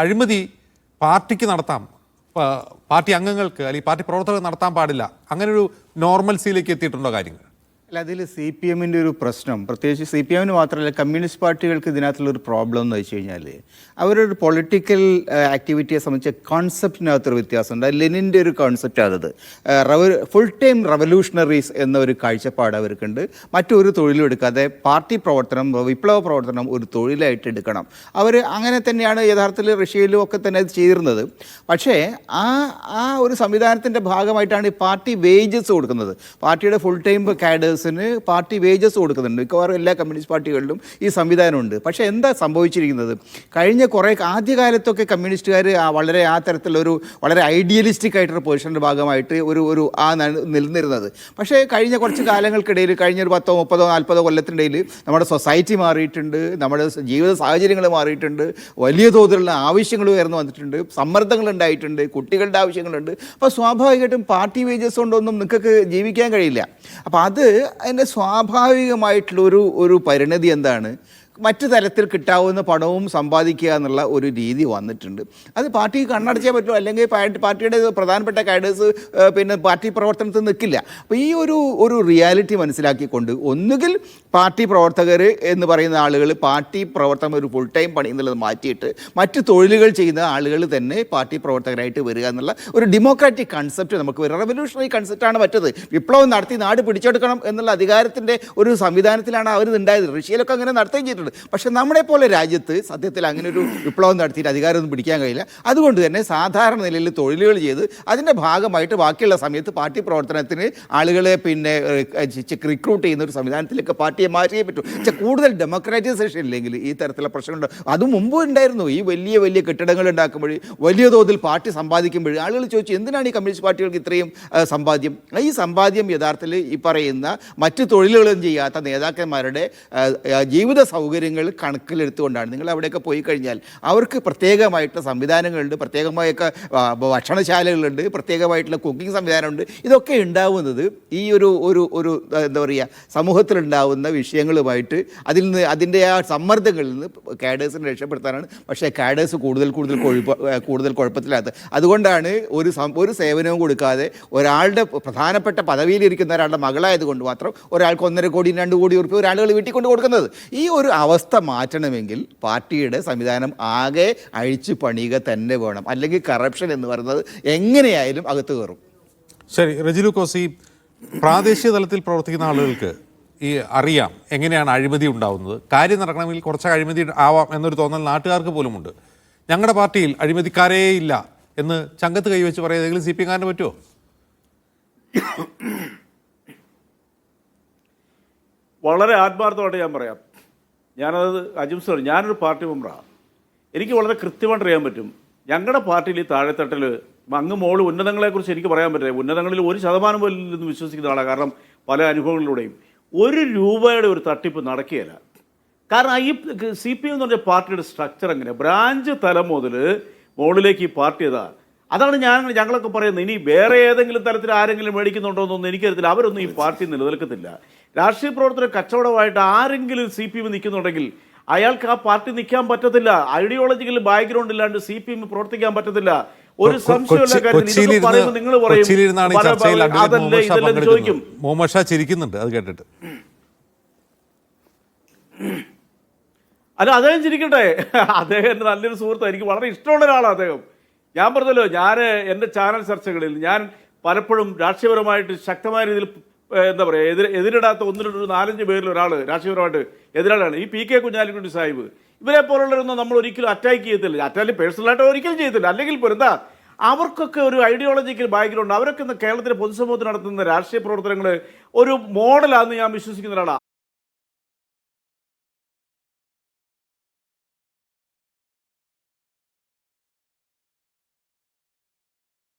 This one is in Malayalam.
അഴിമതി പാർട്ടിക്ക് നടത്താം പാർട്ടി അംഗങ്ങൾക്ക് അല്ലെങ്കിൽ പാർട്ടി പ്രവർത്തകർ നടത്താൻ പാടില്ല. അങ്ങനെ ഒരു നോർമൽസിയിലേക്ക് എത്തിയിട്ടുണ്ടോ കാര്യങ്ങൾ? അല്ല അതിൽ സി പി എമ്മിന്റെ ഒരു പ്രശ്നം. പ്രത്യേകിച്ച് സി പി എമ്മിന് മാത്രമല്ല കമ്മ്യൂണിസ്റ്റ് പാർട്ടികൾക്ക് ഇതിനകത്തുള്ള ഒരു പ്രോബ്ലം എന്ന് വെച്ച് കഴിഞ്ഞാൽ അവരൊരു പൊളിറ്റിക്കൽ ആക്ടിവിറ്റിയെ സംബന്ധിച്ച കോൺസെപ്റ്റിനകത്തൊരു വ്യത്യാസമുണ്ട് ലെനിന്റെ ഒരു കോൺസെപ്റ്റ് അതത് റവ ഫുൾ ടൈം റവല്യൂഷണറീസ് എന്ന ഒരു കാഴ്ചപ്പാട് അവർക്കുണ്ട്. മറ്റൊരു തൊഴിലും എടുക്കാതെ പാർട്ടി പ്രവർത്തനം വിപ്ലവ പ്രവർത്തനം ഒരു തൊഴിലായിട്ട് എടുക്കണം. അവർ അങ്ങനെ തന്നെയാണ് യഥാർത്ഥത്തിൽ റഷ്യയിലും ഒക്കെ തന്നെ അത് ചെയ്തിരുന്നത്. പക്ഷേ ആ ആ ഒരു സംവിധാനത്തിന്റെ ഭാഗമായിട്ടാണ് ഈ പാർട്ടി വേജസ് കൊടുക്കുന്നത്. പാർട്ടിയുടെ ഫുൾ ടൈം കാഡേഴ്സിന് പാർട്ടി വേജസ് കൊടുക്കുന്നുണ്ട്. മിക്കവാറും എല്ലാ കമ്മ്യൂണിസ്റ്റ് പാർട്ടികളിലും ഈ സംവിധാനമുണ്ട്. പക്ഷേ എന്താ സംഭവിച്ചിരിക്കുന്നത്? കഴിഞ്ഞ കുറേ ആദ്യകാലത്തൊക്കെ കമ്മ്യൂണിസ്റ്റുകാർ വളരെ ആ തരത്തിലൊരു വളരെ ഐഡിയലിസ്റ്റിക് ആയിട്ടുള്ള പൊസിഷന്റെ ഭാഗമായിട്ട് ഒരു ഒരു ആ നിലനിരുന്നത് പക്ഷേ കഴിഞ്ഞ കുറച്ച് കാലങ്ങൾക്കിടയിൽ കഴിഞ്ഞ ഒരു പത്തോ മുപ്പതോ നാൽപ്പതോ കൊല്ലത്തിനിടയിൽ നമ്മുടെ സൊസൈറ്റി മാറിയിട്ടുണ്ട്. നമ്മുടെ ജീവിത സാഹചര്യങ്ങൾ മാറിയിട്ടുണ്ട്. വലിയ തോതിലുള്ള ആവശ്യങ്ങൾ ഉയർന്നു വന്നിട്ടുണ്ട്. സമ്മർദ്ദങ്ങൾ ഉണ്ടായിട്ടുണ്ട്. കുട്ടികളുടെ ആവശ്യങ്ങളുണ്ട്. അപ്പോൾ സ്വാഭാവികമായിട്ടും പാർട്ടി വേജസ് കൊണ്ടൊന്നും നിങ്ങൾക്ക് ജീവിക്കാൻ കഴിയില്ല. അപ്പോൾ അത് അതിന്റെ സ്വാഭാവികമായിട്ടുള്ള ഒരു ഒരു പരിണതി എന്താണ്? മറ്റു തരത്തിൽ കിട്ടാവുന്ന പണവും സമ്പാദിക്കുക എന്നുള്ള ഒരു രീതി വന്നിട്ടുണ്ട്. അത് പാർട്ടിക്ക് കണ്ണടച്ചേ പറ്റൂ. അല്ലെങ്കിൽ പാർട്ടിയുടെ പ്രധാനപ്പെട്ട കാഡേഴ്സ് പിന്നെ പാർട്ടി പ്രവർത്തനത്തിൽ നിൽക്കില്ല. അപ്പോൾ ഈ ഒരു ഒരു റിയാലിറ്റി മനസ്സിലാക്കിക്കൊണ്ട് ഒന്നുകിൽ പാർട്ടി പ്രവർത്തകർ എന്ന് പറയുന്ന ആളുകൾ പാർട്ടി പ്രവർത്തനം ഒരു ഫുൾ ടൈം പണി എന്നുള്ളത് മാറ്റിയിട്ട് മറ്റ് തൊഴിലുകൾ ചെയ്യുന്ന ആളുകൾ തന്നെ പാർട്ടി പ്രവർത്തകരായിട്ട് വരിക എന്നുള്ള ഒരു ഡെമോക്രാറ്റിക് കൺസെപ്റ്റ് നമുക്ക് വരും. റെവല്യൂഷണറി കൺസെപ്റ്റാണ് മറ്റത്. വിപ്ലവം നടത്തി നാട് പിടിച്ചെടുക്കണം എന്നുള്ള അധികാരത്തിന്റെ ഒരു സംവിധാനത്തിലാണ് അവർ ഉണ്ടായത് റഷ്യയിലൊക്കെ അങ്ങനെ നടത്തുകയും പക്ഷെ നമ്മളെ പോലെ രാജ്യത്ത് സത്യത്തിൽ അങ്ങനെ ഒരു വിപ്ലവം നടത്തിയിട്ട് അധികാരമൊന്നും പിടിക്കാൻ കഴിയില്ല. അതുകൊണ്ട് തന്നെ സാധാരണ നിലയിൽ തൊഴിലുകൾ ചെയ്ത് അതിന്റെ ഭാഗമായിട്ട് ബാക്കിയുള്ള സമയത്ത് പാർട്ടി പ്രവർത്തനത്തിന് ആളുകളെ പിന്നെ റിക്രൂട്ട് ചെയ്യുന്ന ഒരു സംവിധാനത്തിലേക്ക് പാർട്ടിയെ മാറ്റിയേ പറ്റൂ. പക്ഷേ കൂടുതൽ ഡെമോക്രാറ്റൈസേഷൻ ഇല്ലെങ്കിൽ ഈ തരത്തിലുള്ള പ്രശ്നങ്ങളുണ്ട്. അത് മുമ്പ് ഉണ്ടായിരുന്നു. ഈ വലിയ വലിയ കെട്ടിടങ്ങൾ ഉണ്ടാക്കുമ്പോൾ വലിയ തോതിൽ പാർട്ടി സമ്പാദിക്കുമ്പോൾ ആളുകൾ ചോദിച്ചു എന്തിനാണ് ഈ കമ്മ്യൂണിസ്റ്റ് പാർട്ടികൾക്ക് ഇത്രയും സമ്പാദ്യം? ഈ സമ്പാദ്യം യഥാർത്ഥത്തിൽ ഈ പറയുന്ന മറ്റ് തൊഴിലുകളും ചെയ്യാത്ത നേതാക്കന്മാരുടെ ജീവിത ജീവിത സൗകര്യങ്ങൾ കണക്കിലെടുത്തുകൊണ്ടാണ്. നിങ്ങൾ അവിടെയൊക്കെ പോയി കഴിഞ്ഞാൽ അവർക്ക് പ്രത്യേകമായിട്ട് സംവിധാനങ്ങളുണ്ട് പ്രത്യേകമായൊക്കെ ഭക്ഷണശാലകളുണ്ട് പ്രത്യേകമായിട്ടുള്ള കുക്കിംഗ് സംവിധാനമുണ്ട്. ഇതൊക്കെ ഉണ്ടാവുന്നത് ഈ ഒരു ഒരു ഒരു എന്താ പറയുക സമൂഹത്തിലുണ്ടാവുന്ന വിഷയങ്ങളുമായിട്ട് അതിൽ നിന്ന് അതിന്റെ ആ സമ്മർദ്ദങ്ങളിൽ നിന്ന് കാഡേഴ്സിനെ രക്ഷപ്പെടുത്താനാണ്. പക്ഷേ കാഡേഴ്സ് കൂടുതൽ കൂടുതൽ കൂടുതൽ കുഴപ്പത്തിലാകത്ത് അതുകൊണ്ടാണ് ഒരു ഒരു സേവനവും കൊടുക്കാതെ ഒരാളുടെ പ്രധാനപ്പെട്ട പദവിയിലിരിക്കുന്ന ഒരാളുടെ മകളായതുകൊണ്ട് മാത്രം ഒരാൾക്ക് ഒന്നര കോടി രണ്ട് കോടി ഉറുപ്പ് ഒരാളുകൾ വീട്ടിൽ കൊണ്ട് കൊടുക്കുന്നത്. ഈ ഒരു അവസ്ഥ മാറ്റണമെങ്കിൽ പാർട്ടിയുടെ സംവിധാനം ആകെ അഴിച്ചു പണിയുക തന്നെ വേണം. അല്ലെങ്കിൽ കറപ്ഷൻ എന്ന് പറയുന്നത് എങ്ങനെയായാലും അകത്ത് കയറും. ശരി റജിലു കോസി പ്രാദേശിക തലത്തിൽ പ്രവർത്തിക്കുന്ന ആളുകൾക്ക് ഈ അറിയാം എങ്ങനെയാണ് അഴിമതി ഉണ്ടാവുന്നത്. കാര്യം നടക്കണമെങ്കിൽ കുറച്ച് അഴിമതി ആവാം എന്നൊരു തോന്നൽ നാട്ടുകാർക്ക് പോലുമുണ്ട്. ഞങ്ങളുടെ പാർട്ടിയിൽ അഴിമതിക്കാരേ ഇല്ല എന്ന് ചങ്കത്ത് കൈവച്ച് പറയുന്നതെങ്കിലും സി പി എംകാരന് പറ്റുമോ വളരെ ആത്മാർത്ഥമായിട്ട് ഞാൻ പറയാം. ഞാനത് അജിം സർ ഞാനൊരു പാർട്ടി മെമ്പറാണ്. എനിക്ക് വളരെ കൃത്യമായിട്ട് അറിയാൻ പറ്റും. ഞങ്ങളുടെ പാർട്ടിയിൽ ഈ താഴെത്തട്ടിൽ അങ്ങ് മോൾ ഉന്നതങ്ങളെക്കുറിച്ച് എനിക്ക് പറയാൻ പറ്റില്ല. ഉന്നതങ്ങളിൽ ഒരു ശതമാനം പോലും ഇല്ലെന്ന് വിശ്വസിക്കുന്ന ആളാണ് കാരണം പല അനുഭവങ്ങളിലൂടെയും. ഒരു രൂപയുടെ ഒരു തട്ടിപ്പ് നടക്കുകയില്ല. കാരണം ഈ സി പി എം എന്ന് പറഞ്ഞ പാർട്ടിയുടെ സ്ട്രക്ചർ എങ്ങനെ ബ്രാഞ്ച് തലം മുതൽ മുകളിലേക്ക് ഈ പാർട്ടി ഏതാ? അതാണ് ഞാൻ ഞങ്ങളൊക്കെ പറയുന്നത്. ഇനി വേറെ ഏതെങ്കിലും തരത്തിൽ ആരെങ്കിലും മേടിക്കുന്നുണ്ടോ എന്നൊന്നും എനിക്കറിയത്തില്ല. അവരൊന്നും ഈ പാർട്ടി നിലനിൽക്കത്തില്ല. രാഷ്ട്രീയ പ്രവർത്തന കച്ചവടമായിട്ട് ആരെങ്കിലും സി പി എം നിൽക്കുന്നുണ്ടെങ്കിൽ അയാൾക്ക് ആ പാർട്ടി നിൽക്കാൻ പറ്റത്തില്ല. ഐഡിയോളജിക്കൽ ബാക്ക്ഗ്രൗണ്ട് ഇല്ലാണ്ട് സി പി എം പ്രവർത്തിക്കാൻ പറ്റത്തില്ല. ഒരു കൊച്ചിയിലിരുന്ന് നിങ്ങൾ പറയും. ചോദിക്കും. ചിരിക്കുന്നുണ്ട് അത് കേട്ടിട്ട്. അല്ല അദ്ദേഹം ചിരിക്കട്ടെ. അദ്ദേഹം എന്റെ നല്ലൊരു സുഹൃത്താണ്. എനിക്ക് വളരെ ഇഷ്ടമുള്ള ഒരാളാണ് അദ്ദേഹം. ഞാൻ പറഞ്ഞല്ലോ ഞാൻ എന്റെ ചാനൽ ചർച്ചകളിൽ ഞാൻ പലപ്പോഴും രാഷ്ട്രീയപരമായിട്ട് ശക്തമായ രീതിയിൽ എന്താ പറയുക എതിര് എതിരിടാത്ത ഒന്ന് രണ്ട് നാലഞ്ച് പേരിൽ ഒരാൾ രാഷ്ട്രീയപരമായിട്ട് എതിരാളാണ്. ഈ പി കെ കുഞ്ഞാലിക്കുട്ടി സാഹിബ്. ഇവരെ പോലുള്ളവരൊന്നും നമ്മൾ ഒരിക്കലും അറ്റാക്ക് ചെയ്യത്തില്ല. അറ്റാക്ക് പേഴ്സണലായിട്ട് ഒരിക്കലും ചെയ്യത്തില്ല. അല്ലെങ്കിൽ പോലും എന്താ അവർക്കൊക്കെ ഒരു ഐഡിയോളജിക്കൽ ബാക്ക്ഗ്രൗണ്ട് അവരൊക്കെ കേരളത്തിലെ പൊതുസമൂഹത്തിൽ നടത്തുന്ന രാഷ്ട്രീയ പ്രവർത്തനങ്ങൾ ഒരു മോഡലാണെന്ന് ഞാൻ വിശ്വസിക്കുന്ന ഒരാളാണ്